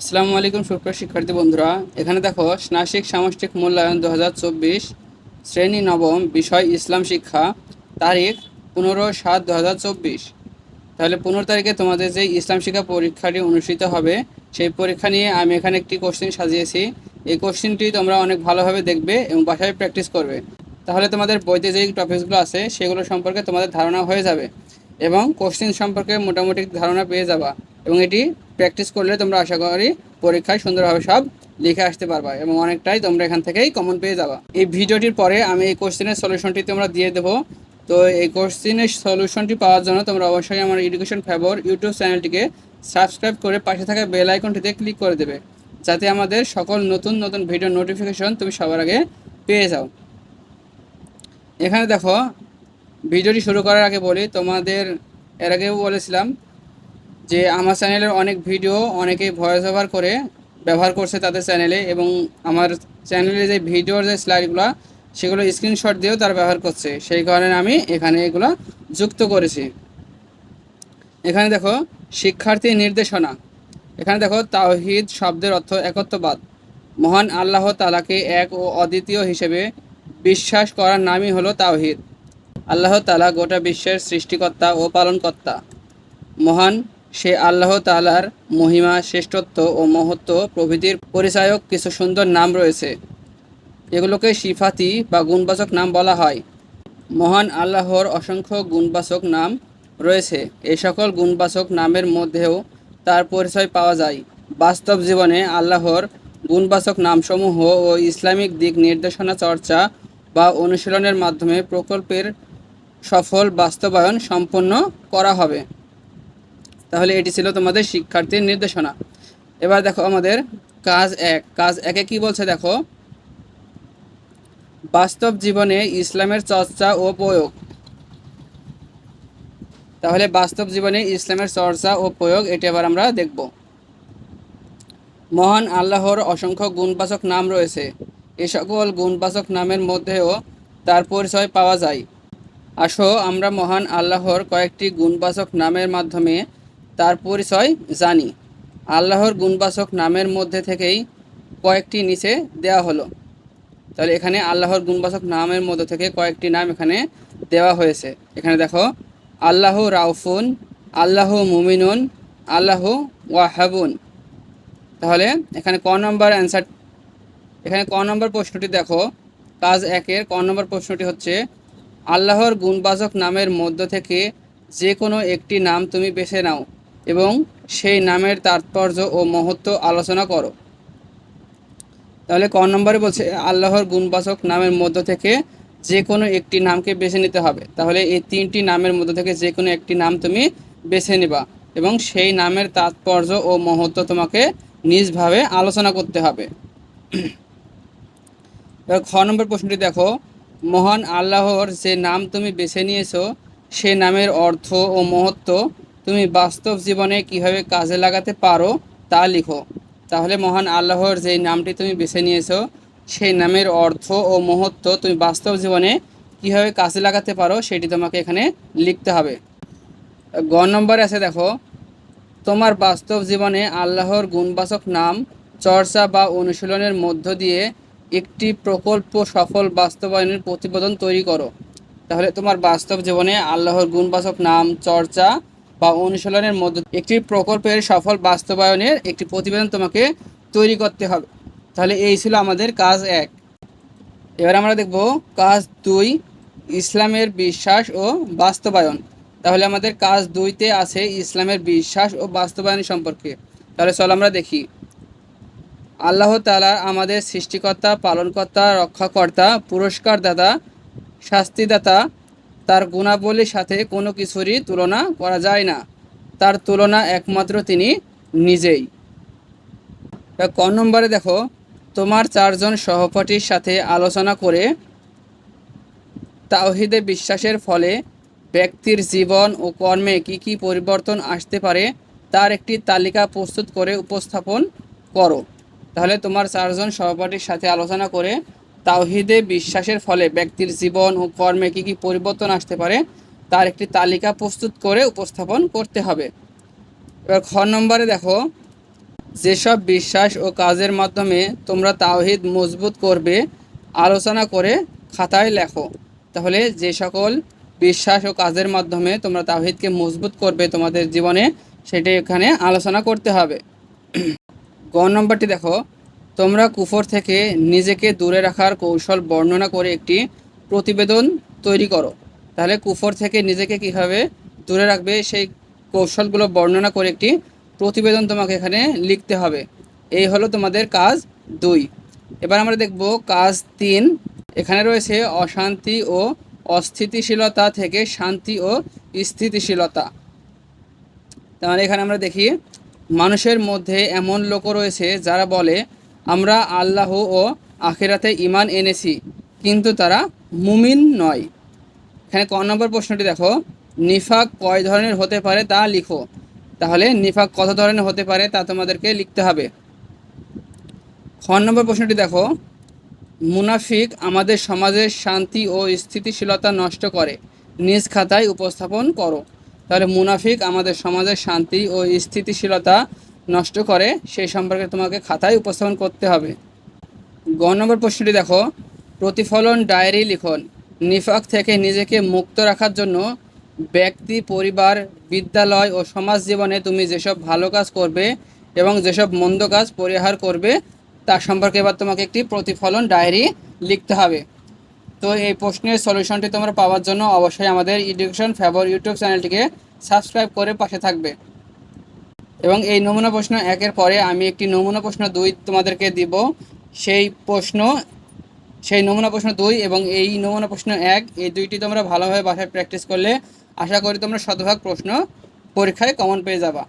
আসসালামু আলাইকুম সুপ্রিয় শিক্ষার্থী বন্ধুরা। এখানে দেখো স্নাসিক সামষ্টিক মূল্যায়ন দু হাজার চব্বিশ, শ্রেণি নবম বিষয় ইসলাম শিক্ষা, তারিখ পনেরো সাত দু তাহলে পনেরো তারিখে তোমাদের যে ইসলাম শিক্ষা পরীক্ষাটি অনুষ্ঠিত হবে, সেই পরীক্ষা নিয়ে আমি এখানে একটি কোশ্চেন সাজিয়েছি। এই কোশ্চেনটি তোমরা অনেক ভালোভাবে দেখবে এবং বাসায় প্র্যাকটিস করবে। তাহলে তোমাদের বইতে যেই টপিকসগুলো আছে, সেগুলো সম্পর্কে তোমাদের ধারণা হয়ে যাবে এবং কোশ্চেন সম্পর্কে মোটামুটি ধারণা পেয়ে যাবা। এবং এটি প্র্যাকটিস করলে তোমরা আশা করি পরীক্ষায় সুন্দরভাবে সব লিখে আসতে পারবা এবং অনেকটাই তোমরা এখান থেকেই কমন পেয়ে যাবা। এই ভিডিওটির পরে আমি এই কোশ্চেনের সলিউশনটি তোমরা দিয়ে দেবো। তো এই কোশ্চেনের সলিউশনটি পাওয়ার জন্য তোমরা অবশ্যই আমার এডুকেশন ফেভর ইউটিউব চ্যানেলটিকে সাবস্ক্রাইব করে পাশে থাকা বেল আইকনটিতে ক্লিক করে দেবে। যাতে আমাদের সকল নতুন নতুন ভিডিও নোটিফিকেশন তুমি সবার আগে পেয়ে যাও। এখানে দেখো ভিডিওটি শুরু করার আগে বলি, তোমাদের, এর আগেও বলেছিলাম যে আমার চ্যানেলের অনেক ভিডিও অনেকেই ভয়েস ওভার করে ব্যবহার করছে তাদের চ্যানেলে এবং আমার চ্যানেলে যে ভিডিওর যে স্লাইডগুলো সেগুলো স্ক্রিনশট দিয়েও তারা ব্যবহার করছে। সেই কারণে আমি এখানে এগুলো যুক্ত করেছি। এখানে দেখো শিক্ষার্থী নির্দেশনা। এখানে দেখো, তাওহিদ শব্দের অর্থ একত্ববাদ। মহান আল্লাহ তালাকে এক ও অদ্বিতীয় হিসেবে বিশ্বাস করার নামই হলো তাওহিদ। আল্লাহ তালা গোটা বিশ্বের সৃষ্টিকর্তা ও পালনকর্তা। মহান সে আল্লাহ তালার মহিমা, শ্রেষ্ঠত্ব ও মহত্ব প্রভৃতির পরিচায়ক কিছু সুন্দর নাম রয়েছে। এগুলোকে সিফাতি বা গুণবাচক নাম বলা হয়। মহান আল্লাহর অসংখ্য গুণবাচক নাম রয়েছে। এই সকল গুণবাচক নামের মধ্যেও তার পরিচয় পাওয়া যায়। বাস্তব জীবনে আল্লাহর গুণবাচক নামসমূহ ও ইসলামিক দিক নির্দেশনা চর্চা বা অনুশীলনের মাধ্যমে প্রকল্পের সফল বাস্তবায়ন সম্পন্ন করা হবে। তাহলে এটি ছিল তোমাদের শিক্ষার্থীর নির্দেশনা। এবার দেখো আমাদের কাজ এক। কাজ একে কি বলছে দেখো? বাস্তব জীবনে ইসলামের চর্চা ও প্রয়োগ। তাহলে বাস্তব জীবনে ইসলামের চর্চা ও প্রয়োগ, এটি আবার আমরা দেখব। মহান আল্লাহর অসংখ্য গুণবাচক নাম রয়েছে। এ সকল গুণবাচক নামের মধ্যেও তার পরিচয় পাওয়া যায়। আসো, আমরা মহান আল্লাহর কয়েকটি গুণবাচক নামের মাধ্যমে তার পরিচয় জানি। আল্লাহর গুণবাচক নামের মধ্যে থেকেই কয়েকটি নিচে দেওয়া হলো। তাহলে এখানে আল্লাহর গুণবাচক নামের মধ্যে থেকে কয়েকটি নাম এখানে দেওয়া হয়েছে। এখানে দেখো, আল্লাহ রাউফুন, আল্লাহ মুমিনুন, আল্লাহ ওয়াহাবুন। তাহলে এখানে ক নম্বর অ্যান্সার, এখানে ক নম্বর প্রশ্নটি দেখো, কাজ একের ক নম্বর প্রশ্নটি হচ্ছে, আল্লাহর গুণবাচক নামের মধ্য থেকে যে কোনো একটি নাম তুমি বেছে নাও। এবং সেই নামের তাৎপর্য ও মহত্ব আলোচনা করো। তাহলে ক নম্বরে বলছে, আল্লাহর গুণবাচক নামের মধ্য থেকে যে কোনো একটি নামকে বেছে নিতে হবে। তাহলে এই তিনটি নামের মধ্য থেকে যে কোনো একটি নাম তুমি বেছে নিবা এবং সেই নামের তাৎপর্য ও মহত্ব তোমাকে নিজভাবে আলোচনা করতে হবে। খ নম্বর প্রশ্নটি দেখো, মহান আল্লাহর যে নাম তুমি বেছে নিয়েছো, সে নামের অর্থ ও মহত্ব তুমি বাস্তব জীবনে কীভাবে কাজে লাগাতে পারো তা লিখো। তাহলে মহান আল্লাহর যে নামটি তুমি বেছে নিয়েছো, সেই নামের অর্থ ও মহত্ব তুমি বাস্তব জীবনে কীভাবে কাজে লাগাতে পারো সেটি তোমাকে এখানে লিখতে হবে। গ নম্বরে আছে দেখো, তোমার বাস্তব জীবনে আল্লাহর গুণবাচক নাম, চর্চা বা অনুশীলনের মধ্য দিয়ে একটি প্রকল্প সফল বাস্তবায়নের প্রতিবেদন তৈরি করো। তাহলে তোমার বাস্তব জীবনে আল্লাহর গুণবাচক নাম, চর্চা বা অনুশীলনের মধ্য একটি প্রকল্পের সফল বাস্তবায়নের একটি প্রতিবেদন তোমাকে তৈরি করতে হবে। তাহলে এই ছিল আমাদের কাজ এক। এবার আমরা দেখব কাজ দুই, ইসলামের বিশ্বাস ও বাস্তবায়ন। তাহলে আমাদের কাজ দুইতে আছে ইসলামের বিশ্বাস ও বাস্তবায়ন সম্পর্কে। তাহলে চল আমরা দেখি। আল্লাহ তালা আমাদের সৃষ্টিকর্তা, পালনকর্তা, রক্ষাকর্তা, পুরস্কারদাতা, শাস্তিদাতা তার গুণাবলীর সাথে কোনো কিছুরই তুলনা করা যায় না। তার তুলনা একমাত্র তিনি নিজেই। ক নম্বরে দেখো? তোমার চারজন সহপাঠীর সাথে আলোচনা করে তাওহিদে বিশ্বাসের ফলে ব্যক্তির জীবন ও কর্মে কি কি পরিবর্তন আসতে পারে তার একটি তালিকা প্রস্তুত করে উপস্থাপন করো। তাহলে তোমার চারজন সহপাঠীর সাথে আলোচনা করে তাওহিদে বিশ্বাসের ফলে ব্যক্তির জীবন ও কর্মে কী কী পরিবর্তন আসতে পারে, তার একটি তালিকা প্রস্তুত করে উপস্থাপন করতে হবে। এবার খ নম্বরে দেখো, যেসব বিশ্বাস ও কাজের মাধ্যমে তোমরা তাওহিদ মজবুত করবে, আলোচনা করে খাতায় লেখো। তাহলে যে সকল বিশ্বাস ও কাজের মাধ্যমে তোমরা তাওহিদকে মজবুত করবে তোমাদের জীবনে, সেটি এখানে আলোচনা করতে হবে। গ নম্বরটি দেখো তোমরা কুফর থেকে নিজেকে দূরে রাখার কৌশল বর্ণনা করে একটি প্রতিবেদন তৈরি করো। তাহলে কুফর থেকে নিজেকে কীভাবে দূরে রাখবে সেই কৌশলগুলো বর্ণনা করে একটি প্রতিবেদন তোমাকে এখানে লিখতে হবে। এই হলো তোমাদের কাজ দুই। এবার আমরা দেখব কাজ তিন। এখানে রয়েছে অশান্তি ও অস্থিতিশীলতা থেকে শান্তি ও স্থিতিশীলতা। তাহলে এখানে আমরা দেখি, মানুষের মধ্যে এমন লোকও রয়েছে যারা বলে আমরা আল্লাহ ও আখেরাতে ইমান এনেছি, কিন্তু তারা মুমিন নয়। এখানে ক নম্বর প্রশ্নটি দেখো, নিফাক কয় ধরনের হতে পারে তা লিখো। তাহলে নিফাক কত ধরনের হতে পারে তা তোমাদেরকে লিখতে হবে। খ নম্বর প্রশ্নটি দেখো, মুনাফিক আমাদের সমাজের শান্তি ও স্থিতিশীলতা নষ্ট করে, নিজ খাতায় উপস্থাপন করো। তাহলে মুনাফিক আমাদের সমাজের শান্তি ও স্থিতিশীলতা নষ্ট করে, সেই সম্পর্কে তোমাকে খাতায় উপস্থাপন করতে হবে। গ নম্বর প্রশ্নটি দেখো, প্রতিফলন ডায়েরি লিখন, নিফাক থেকে নিজেকে মুক্ত রাখার জন্য ব্যক্তি, পরিবার, বিদ্যালয় ও সমাজ জীবনে তুমি যেসব ভালো কাজ করবে এবং যেসব মন্দ কাজ পরিহার করবে, তার সম্পর্কে এবার তোমাকে একটি প্রতিফলন ডায়েরি লিখতে হবে। তো এই প্রশ্নের সলিউশনটি তোমরা পাওয়ার জন্য অবশ্যই আমাদের এডুকেশন ফেভার ইউটিউব চ্যানেলটিকে সাবস্ক্রাইব করে পাশে থাকবে। এবং এই নমুনা প্রশ্ন একের পরে আমি একটি নমুনা প্রশ্ন দুই তোমাদেরকে দিব। সেই প্রশ্ন, সেই নমুনা প্রশ্ন দুই এবং এই নমুনা প্রশ্ন এক, এই দুইটি তোমরা ভালোভাবে বাসায় প্র্যাকটিস করলে আশা করি তোমরা শতভাগ প্রশ্ন পরীক্ষায় কমন পেয়ে যাবা।